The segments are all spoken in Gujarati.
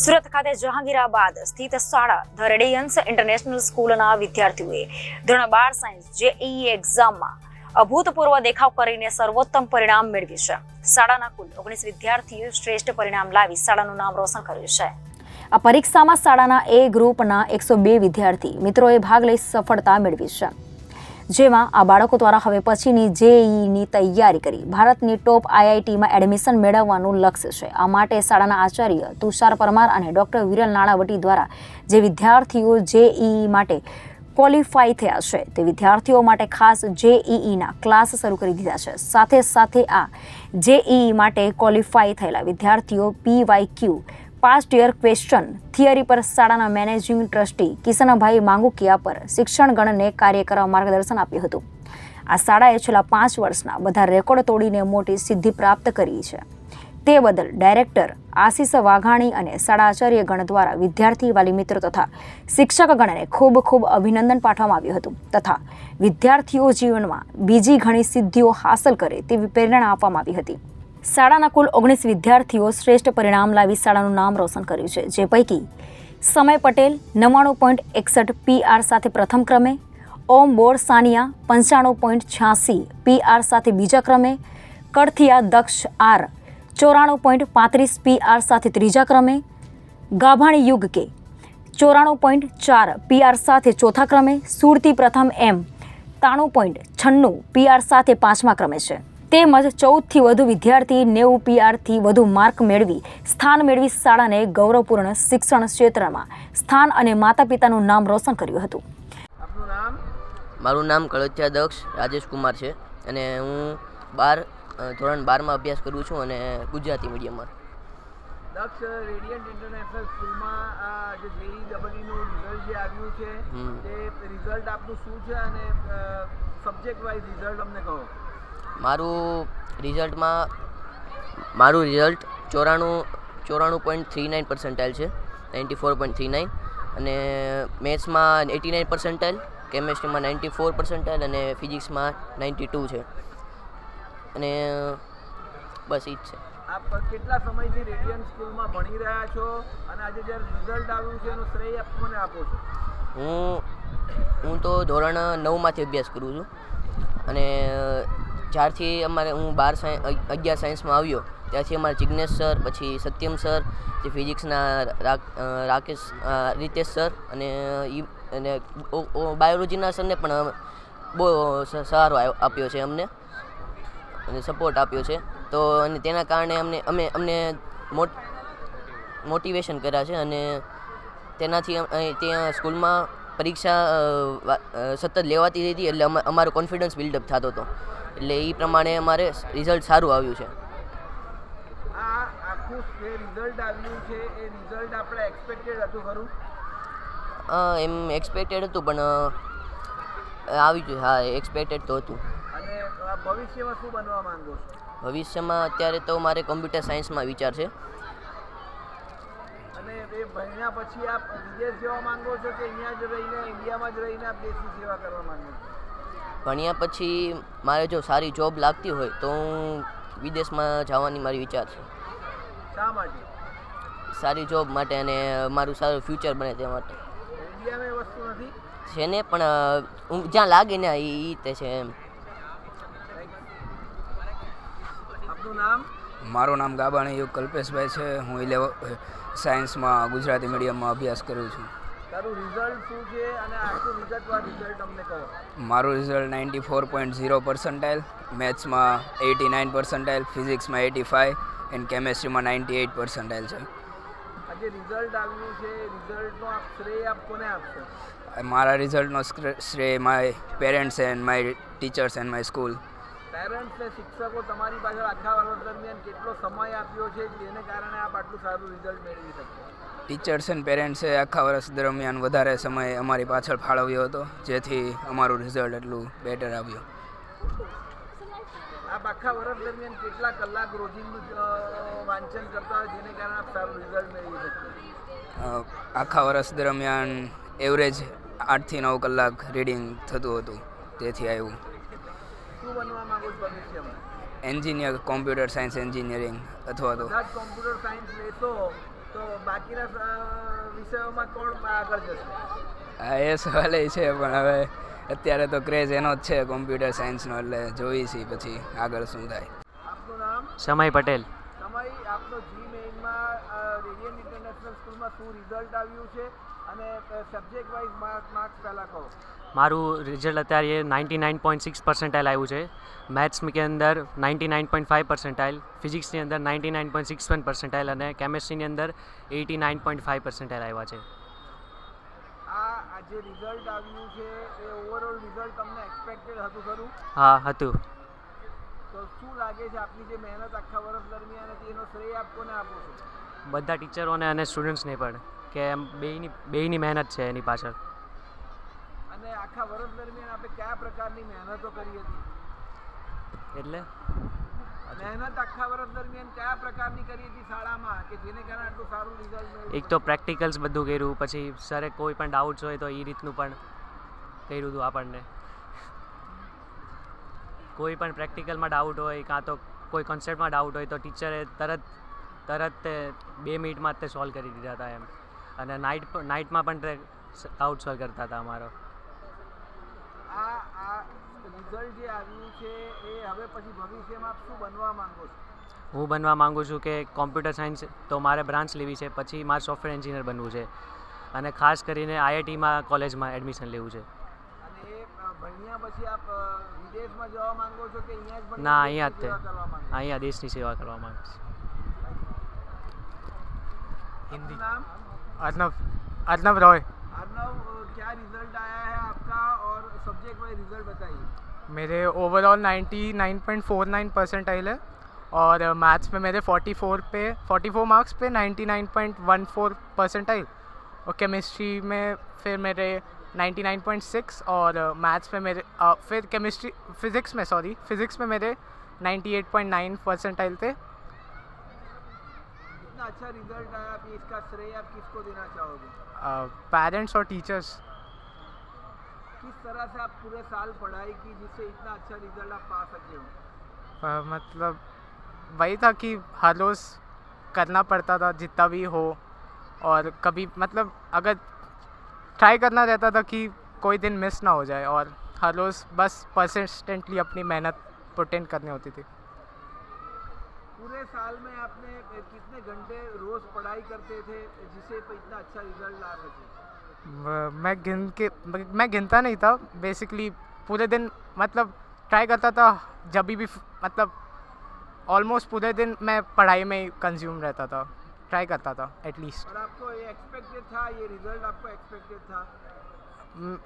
સુરત ખાતે જહાંગીરાબાદ સ્થિત શાળા ધ રેડિયન્સ ઇન્ટરનેશનલ સ્કૂલના વિદ્યાર્થીઓએ ધોરણ બાર સાયન્સ જેઈ એક્ઝામમાં અભૂતપૂર્વ દેખાવ કરીને સર્વોત્તમ પરિણામ મેળવ્યું છે. શાળાના કુલ ઓગણીસ વિદ્યાર્થીઓએ શ્રેષ્ઠ પરિણામ લાવી શાળાનું નામ રોશન કર્યું છે. આ પરીક્ષામાં શાળાના એ ગ્રુપના એકસો બે વિદ્યાર્થી મિત્રોએ ભાગ લઈ સફળતા મેળવી છે. જેમાં આ બાળકો દ્વારા હવે પછીની જેઈની તૈયારી કરી. ભારતની ટોપ આઈઆઈટીમાં એડમિશન મેળવવાનું લક્ષ્ય છે. આ માટે શાળાના આચાર્ય તુષાર પરમાર અને ડૉક્ટર વિરલ નાણાવટી દ્વારા જે વિદ્યાર્થીઓ જેઈ માટે ક્વોલિફાઈ થયા છે, તે વિદ્યાર્થીઓ માટે ખાસ જેઈઈના ક્લાસ શરૂ કરી દીધા છે. સાથે સાથે આ જેઈઈ માટે ક્વોલિફાઈ થયેલા વિદ્યાર્થીઓ P Y Q past year question, theory પર શાળાના મેનેજિંગ ટ્રસ્ટી કિશનભાઈ માંગુકિયા પર શિક્ષણ ગણને કાર્ય કરવા માર્ગદર્શન આપ્યું હતું. આ શાળાએ છેલ્લા પાંચ વર્ષના બધા રેકોર્ડ તોડીને મોટી સિદ્ધિ પ્રાપ્ત કરી છે. તે બદલ ડાયરેક્ટર આશીષ વાઘાણી અને શાળાચાર્ય ગણ દ્વારા વિદ્યાર્થી વાલી મિત્રો તથા શિક્ષક ગણને ખૂબ ખૂબ અભિનંદન પાઠવવામાં આવ્યું હતું તથા વિદ્યાર્થીઓ જીવનમાં બીજી ઘણી સિદ્ધિઓ હાંસલ કરે તેવી પ્રેરણા આપવામાં આવી હતી. શાળાના કુલ ઓગણીસ વિદ્યાર્થીઓ શ્રેષ્ઠ પરિણામ લાવી શાળાનું નામ રોશન કર્યું છે. જે પૈકી સમય પટેલ નવ્વાણું પોઈન્ટ એકસઠ પીઆર સાથે પ્રથમ ક્રમે, ઓમ બોર સાનિયા પંચાણું પોઈન્ટ છ્યાસી પીઆર સાથે બીજા ક્રમે, કડથિયા દક્ષ આર ચોરાણું પોઈન્ટ પાંત્રીસ પીઆર સાથે ત્રીજા ક્રમે, ગાભાણી યુગ કે ચોરાણું પોઈન્ટ ચાર પીઆર સાથે ચોથા ક્રમે, સુરતી પ્રથમ એમ ત્રાણું પોઈન્ટ છન્નું પીઆર સાથે પાંચમા ક્રમે છે. તેમજ ચૌદથી વધુ વિદ્યાર્થી નેવું પીઆરથી વધુ માર્ક મેળવી સ્થાન મેળવી શાળાને ગૌરવપૂર્ણ શિક્ષણ ક્ષેત્રમાં સ્થાન અને માતા પિતાનું નામ રોશન કર્યું હતું. મારું નામ કળોત્યા દક્ષ રાજેશ કુમાર છે અને હું બાર ધોરણ બારમાં અભ્યાસ કરું છું અને ગુજરાતી મીડિયમમાં. દક્ષ રેડિયન્ટ ઇન્ટરનેશનલ સ્કૂલમાં જે જેઈ ડબલઈનું રિઝલ્ટ જે આવ્યું છે તે રિઝલ્ટ આપનું શું છે અને સબ્જેક્ટ વાઇઝ રિઝલ્ટ અમને કહો? મારું રિઝલ્ટમાં મારું રિઝલ્ટ ચોરાણું ચોરાણું પોઈન્ટ થ્રી નાઇન પર્સન્ટાઇલ છે ninety four point three nine અને મેથ્સમાં એટી નાઇન પર્સન્ટાઇલ કેમેસ્ટ્રીમાં નાઇન્ટી ફોર પર્સન્ટાઇલ અને ફિઝિક્સમાં નાઇન્ટી ટુ છે. અને બસ એ જ છે. આપ કેટલા સમયથી રેડિયન્ટ સ્કૂલમાં ભણી રહ્યા છો? અને આજે જ્યારે રિઝલ્ટ આવ્યું છે એનો શ્રેય મને આપો છો. હું હું તો ધોરણ નવમાંથી અભ્યાસ કરું છું. અને જ્યારથી અમારે હું બાર સાયન્સ અગિયાર સાયન્સમાં આવ્યો, ત્યારથી અમારા જિજ્ઞેશ સર, પછી સત્યમ સર જે ફિઝિક્સના રાકેશ રિતેશ સર અને ઈ, અને બાયોલોજીના સરને પણ બહુ સહારો આપ્યો છે અમને અને સપોર્ટ આપ્યો છે. તો અને તેના કારણે અમને, અમે, અમને મોટ, મોટિવેશન કર્યા છે અને તેનાથી ત્યાં સ્કૂલમાં પરીક્ષા સતત લેવાતી હતી એટલે અમા- અમારો કોન્ફિડન્સ બિલ્ડઅપ થતો હતો. એટલે એ પ્રમાણે અમારે રિઝલ્ટ સારું આવ્યું છે. આ આખું જે રિઝલ્ટ આવ્યું છે એ રિઝલ્ટ આપણે એક્સપેક્ટેડ હતું ખરું? એમ એક્સપેક્ટેડ હતું પણ આવી ગયું હા એક્સપેક્ટેડ તો હતું. અને આ ભવિષ્યમાં શું બનવા માંગો છો? ભવિષ્યમાં અત્યારે તો મારે કોમ્પ્યુટર સાયન્સમાં વિચાર છે. અને એ ભણ્યા પછી આપ વિદેશ જવા માંગો છો કે અહીંયા જ રહીને ઇન્ડિયામાં જ રહીને આપ દેશની સેવા કરવા માંગો છો? ભણ્યા પછી મારે જો સારી જોબ લાગતી હોય તો હું વિદેશમાં જવાની મારી વિચાર છે. શા માટે? સારી જોબ માટે અને મારું સારું ફ્યુચર બને તે માટે. છે ને પણ હું જ્યાં લાગે ને એ તે છે એમ. નામ? મારું નામ ગાબાણી યુગ કલ્પેશભાઈ છે. હું ઇલેવ સાયન્સમાં ગુજરાતી મીડિયમમાં અભ્યાસ કરું છું. તારું રિઝલ્ટ શું છે અને આખું વિગતવાર રિઝલ્ટ અમને કહો. મારું result ninety four point zero percentile મેથ્સમાં eighty nine percentile ફિઝિક્સમાં એટી ફાઇવ એન્ડ કેમેસ્ટ્રીમાં નાઇન્ટી એઇટ પર્સન્ટાઇલ છે. આજે રિઝલ્ટ આવ્યું છે રિઝલ્ટનો આપ શ્રેય આપ કોને આપશો? મારા રિઝલ્ટનો શ્રેય my parents and my teachers and my school parents ને શિક્ષકો તમારી પાછળ આખા વર્ષ દરમિયાન કેટલો સમય આપ્યો છે જેને કારણે આપ આટલું સારું રિઝલ્ટ મેળવી શકો ટીચર્સ એન્ડ પેરેન્ટ્સે આખા વર્ષ દરમિયાન વધારે સમય અમારી પાછળ ફાળવ્યો હતો જેથી અમારું રિઝલ્ટ એટલું બેટર આવ્યું. આપ આખા વર્ષ દરમિયાન કેટલા કલાક રોજિંદુ વાંચન કરતા હોય જેને કારણે આપ સારું રિઝલ્ટ મેળવી શકો આખા વર્ષ દરમિયાન એવરેજ આઠથી નવ કલાક રીડિંગ થતું હતું તેથી આવ્યું. શું બનવા માંગો છો ભવિષ્યમાં એન્જિનિયર કોમ્પ્યુટર સાયન્સ એન્જિનિયરિંગ અથવા તો કોમ્પ્યુટર સાયન્સ લેશો તો બાકીના વિષયોમાં કોણ આગળ જશે? એ સવાલ એ છે પણ હવે અત્યારે તો ક્રેઝ એનો જ છે કોમ્પ્યુટર સાયન્સનો એટલે જોઈ છે પછી આગળ શું થાય. આપનું નામ? સમય પટેલ. સમય આપનો જી મેઇનમાં રેડિયન ઇન્ટરનેશનલ સ્કૂલમાં શું રિઝલ્ટ આવ્યું છે? અને સબ્જેક્ટ વાઇઝ માર્ક માર્ક્સ પહેલાં કહો. મારું રિઝલ્ટ અત્યારે ninety nine point six percentile આવ્યું છે. મેથ્સ કે અંદર ninety nine point five percentile ફિઝિક્સની અંદર ninety nine point six one percentile અને કેમેસ્ટ્રીની અંદર eighty nine point five percentile આવ્યા છે. આ આ જે રિઝલ્ટ આવ્યું છે એ ઓવરઓલ રિઝલ્ટ તમને એક્સપેક્ટેડ હતું ખરું? હા હતું. તો શું લાગે છે આપની જે મહેનત આખા વર્ષ દરમિયાન હતી એનો શ્રેય આપ કોને આપો છો? બધા ટીચરોને અને સ્ટુડન્ટ્સને પણ કે એમ બેયની બેયની મહેનત છે એની પાછળ. અને આખા વર્ષ દરમિયાન આપણે કયા પ્રકારની મહેનતો કરી હતી? એટલે? મહેનત આખા વર્ષ દરમિયાન કયા પ્રકારની કરી હતી શાળામાં કે જેને કારણે આટલું સારું રિઝલ્ટ મળ્યું? એક તો પ્રેક્ટિકલ્સ બધું કર્યું પછી સરે કોઈ પણ ડાઉટ્સ હોય તો એ રીતનું પણ કર્યું હતું આપણને. કોઈ પણ પ્રેક્ટિકલમાં ડાઉટ હોય કાં તો કોઈ કોન્સેપ્ટમાં ડાઉટ હોય તો ટીચરે તરત તરત તે બે મિનિટમાં જ તે સોલ્વ કરી દીધા હતા એમ. અને નાઇટ નાઇટમાં પણ તે ડાઉટ સોલ્વ કરતા હતા અમારો. આ આ રિઝલ્ટ જે આવ્યું છે એ હવે પછી ભવિષ્યમાં શું બનવા માંગો છો? હું બનવા માગું છું કે કોમ્પ્યુટર સાયન્સ તો મારે બ્રાન્ચ લેવી છે પછી મારે સોફ્ટવેર એન્જિનિયર બનવું છે. અને ખાસ કરીને આઈઆઈટીમાં કોલેજમાં એડમિશન લેવું છે. ના અહીંયા જ અહીંયા દેશની સેવા કરવા માંગુ છું. હિન્દી અર્નવ અર્નવ રોય. રિઝલ્ટ આયા सब्जेक्ट वाइज रिज़ल्ट बताइए। मेरे ओवरऑल 99.49 परसेंटाइल है और मैथ्स में मेरे 44 पे 44 मार्क्स पे 99.14 परसेंटाइल और केमिस्ट्री में फिर मेरे 99.6 और मैथ्स में मेरे अ, फिर केमिस्ट्री फिज़िक्स में सॉरी फिज़िक्स में मेरे 98.9 परसेंटाइल थे। इतना अच्छा रिज़ल्ट आया आप इसका श्रेय आप किसको देना चाहोगे? पेरेंट्स और टीचर्स किस तरह से आप पूरे साल पढ़ाई की जिससे इतना अच्छा रिज़ल्ट आप पा सके हो? मतलब वही था कि हर रोज़ करना पड़ता था जितना भी हो। और कभी मतलब अगर ट्राई करना रहता था कि कोई दिन मिस ना हो जाए और हर रोज़ बस परसिस्टेंटली अपनी मेहनत इन करनी होती थी। पूरे साल में आपने कितने घंटे रोज पढ़ाई करते थे जिससे इतना अच्छा रिज़ल्ट ला सके? मैं गिन के मैं गिनता नहीं था। बेसिकली पूरे दिन मतलब ट्राई करता था जब भी मतलब ऑलमोस्ट पूरे दिन मैं पढ़ाई में ही कंज्यूम रहता था। ट्राई करता था एटलीस्ट और आपको ये एक्सपेक्टेड था ये रिज़ल्ट आपको एक्सपेक्टेड था?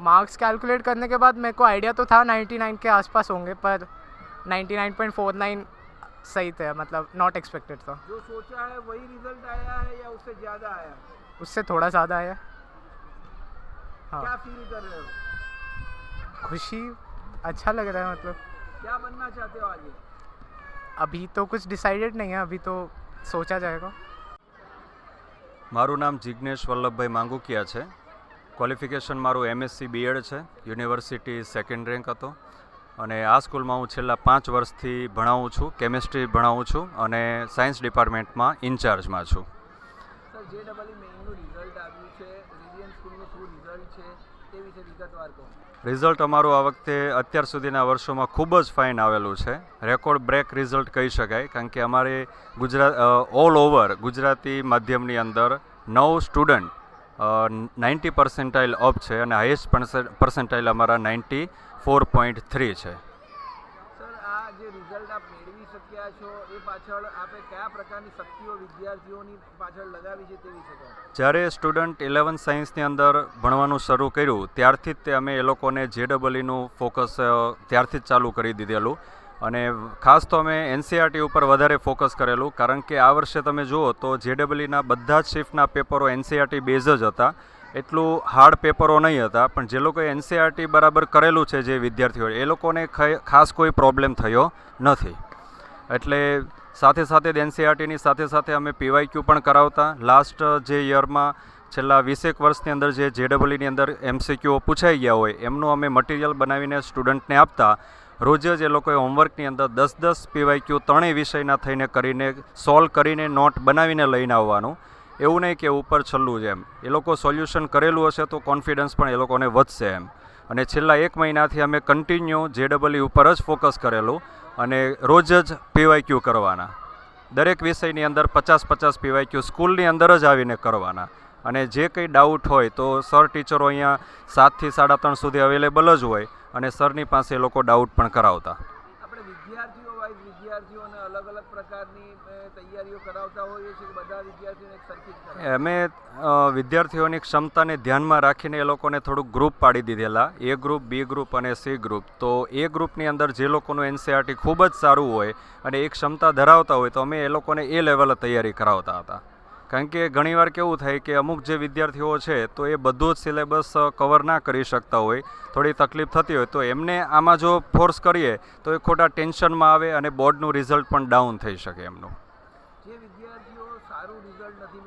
मार्क्स कैलकुलेट करने के बाद मेरे को आइडिया तो था 99 के आसपास होंगे पर 99.49 सही थे मतलब नॉट एक्सपेक्टेड था। जो सोचा है वही रिज़ल्ट आया है या उससे ज़्यादा आया उससे थोड़ा ज़्यादा आया हाँ क्या फील कर रहे हो खुशी अच्छा लग रहा है मतलब क्या बनना चाहते हो आगे अभी तो कुछ डिसाइडेड नहीं है अभी तो सोचा जाएगा મારું નામ જિજ્ઞેશ વલ્લભભાઈ માંગુકિયા છે ક્વોલિફિકેશન મારું એમએસસી બીએડ છે યુનિવર્સિટી સેકન્ડ રેન્ક હતો અને આ સ્કૂલમાં હું છેલ્લા પાંચ વર્ષથી ભણાવું છું કેમિસ્ટ્રી ભણાવું છું અને સાયન્સ ડિપાર્ટમેન્ટમાં ઇન્ચાર્જમાં છું સર જે ડબલ મેઇનનું રિઝલ્ટ આવ્યું છે. રેડિયન સ્કૂલનું શું રિઝલ્ટ છે તે વિશે વિગતવાર કહો. રિઝલ્ટ અમારું આ વખતે અત્યાર સુધીના વર્ષોમાં ખૂબ જ ફાઇન આવેલું છે. રેકોર્ડ બ્રેક રિઝલ્ટ કહી શકાય કારણ કે અમારે ગુજરાત ઓલ ઓવર ગુજરાતી માધ્યમની અંદર નવ સ્ટુડન્ટ નાઇન્ટી પર્સન્ટાઇલ અપ છે અને હાઈએસ્ટ પર્સન્ટાઇલ અમારા નાઇન્ટી ફોર પોઈન્ટ થ્રી છે. સર આ જે રિઝલ્ટ આપ શક્યા છો એ પાછળ આપે કયા પ્રકારની શક્તિઓ વિદ્યાર્થીઓની પાછળ લગાવી છે તે વિશે જ્યારે સ્ટુડન્ટ ઇલેવન સાયન્સની અંદર ભણવાનું શરૂ કર્યું, ત્યારથી જ તે અમે એ લોકોને જે ડબલઈનું ફોકસ ત્યારથી જ ચાલુ કરી દીધેલું. અને ખાસ તો અમે એનસીઆરટી ઉપર વધારે ફોકસ કરેલું, કારણ કે આ વર્ષે તમે જુઓ તો જેડબલઈના બધા જ શિફ્ટના પેપરો એનસીઆરટી બેઝ જ હતા. એટલું હાર્ડ પેપરો નહીં હતા, પણ જે લોકોએ એનસીઆરટી બરાબર કરેલું છે જે વિદ્યાર્થીઓએ, એ લોકોને ખાસ કોઈ પ્રોબ્લેમ થયો નથી. એટલે સાથે સાથે જ એનસીઆરટીની સાથે સાથે અમે પીવાયક્યુ પણ કરાવતા. લાસ્ટ જે યરમાં છેલ્લા વીસેક વર્ષની અંદર જે જેડબલઈની અંદર એમસીક્યુઓ પૂછાઈ ગયા હોય, એમનું અમે મટીરિયલ બનાવીને સ્ટુડન્ટને આપતા. રોજ જ એ લોકોએ હોમવર્કની અંદર દસ દસ પીવાયક્યુ ત્રણેય વિષયના થઈને કરીને, સોલ્વ કરીને નોટ બનાવીને લઈને આવવાનું. એવું નહીં કે ઉપર છલ્લું જ એમ. એ લોકો સોલ્યુશન કરેલું હશે તો કોન્ફિડન્સ પણ એ લોકોને વધશે એમ. અને છેલ્લા એક મહિનાથી અમે કન્ટિન્યુ જે ડબલઈ ઉપર જ ફોકસ કરેલું અને રોજ જ પીવાયક્યુ કરવાના. દરેક વિષયની અંદર પચાસ પચાસ પીવાયક્યુ સ્કૂલની અંદર જ આવીને કરવાના. અને જે કંઈ ડાઉટ હોય તો સર ટીચરો અહીંયા સાતથી સાડા ત્રણ સુધી અવેલેબલ જ હોય અને સરની પાસે એ લોકો ડાઉટ પણ કરાવતા. વિદ્યાર્થીઓ અલગ અલગ પ્રકારની તૈયારીઓ કરાવતા હોઈએ છીએ કે બધા વિદ્યાર્થીઓને એક સરખી જ કરાવે? અમે વિદ્યાર્થીઓની ક્ષમતાને ધ્યાનમાં રાખીને એ લોકોને થોડુંક ગ્રુપ પાડી દીધેલા. એ ગ્રુપ બી ગ્રુપ અને સી ગ્રુપ તો એ ગ્રુપની અંદર જે લોકોનું એનસીઆરટી ખૂબ જ સારું હોય અને એ ક્ષમતા ધરાવતા હોય તો અમે એ લોકોને એ લેવલે તૈયારી કરાવતા હતા. કારણ કે ઘણીવાર કેવું થાય કે અમુક જે વિદ્યાર્થીઓ છે તો એ બધો જ સિલેબસ કવર ના કરી શકતા હોય, થોડી તકલીફ થતી હોય તો એમને આમાં જો ફોર્સ કરીએ તો એ ખોટા ટેન્શનમાં આવે અને બોર્ડનું રિઝલ્ટ પણ ડાઉન થઈ શકે એમનું. જે વિદ્યાર્થીઓ સારું રિઝલ્ટ નથી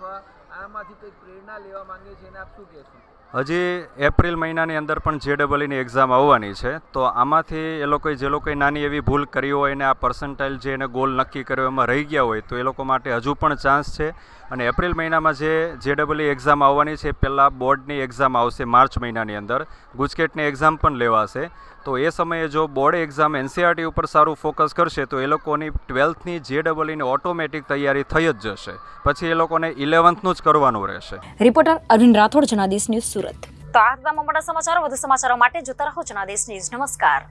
અથવા આમાંથી કંઈક પ્રેરણા લેવા માંગે છે એને આપ શું કહેશો? હજી એપ્રિલ મહિનાની અંદર પણ જે ડબલઈની એક્ઝામ આવવાની છે, તો આમાંથી એ લોકોએ જે લોકોએ નાની એવી ભૂલ કરી હોય અને આ પર્સન્ટાઇલ જે એને ગોલ નક્કી કર્યો એમાં રહી ગયા હોય, તો એ લોકો માટે હજુ પણ ચાન્સ છે અને એપ્રિલ મહિનામાં જે જે ડબલઈ એક્ઝામ આવવાની છે પહેલાં બોર્ડની એક્ઝામ આવશે માર્ચ મહિનાની અંદર. ગુજકેટની એક્ઝામ પણ લેવાશે. તો એ સમયે જો બોર્ડ એક્ઝામ એનસીઆરટી ઉપર સારું ફોકસ કરશે તો એ લોકોની ટ્વેલ્થની જે ડબલઈની ઓટોમેટિક તૈયારી થઈ જ જશે. પછી એ લોકોને ઇલેવન્થનું જ કરવાનું રહેશે. Reporter Arvind Rathod Janadesh news Surat. તો આ મોટા સમાચારો. વધુ સમાચારો માટે જોતા રહો જનાદેશ ન્યૂઝ. નમસ્કાર.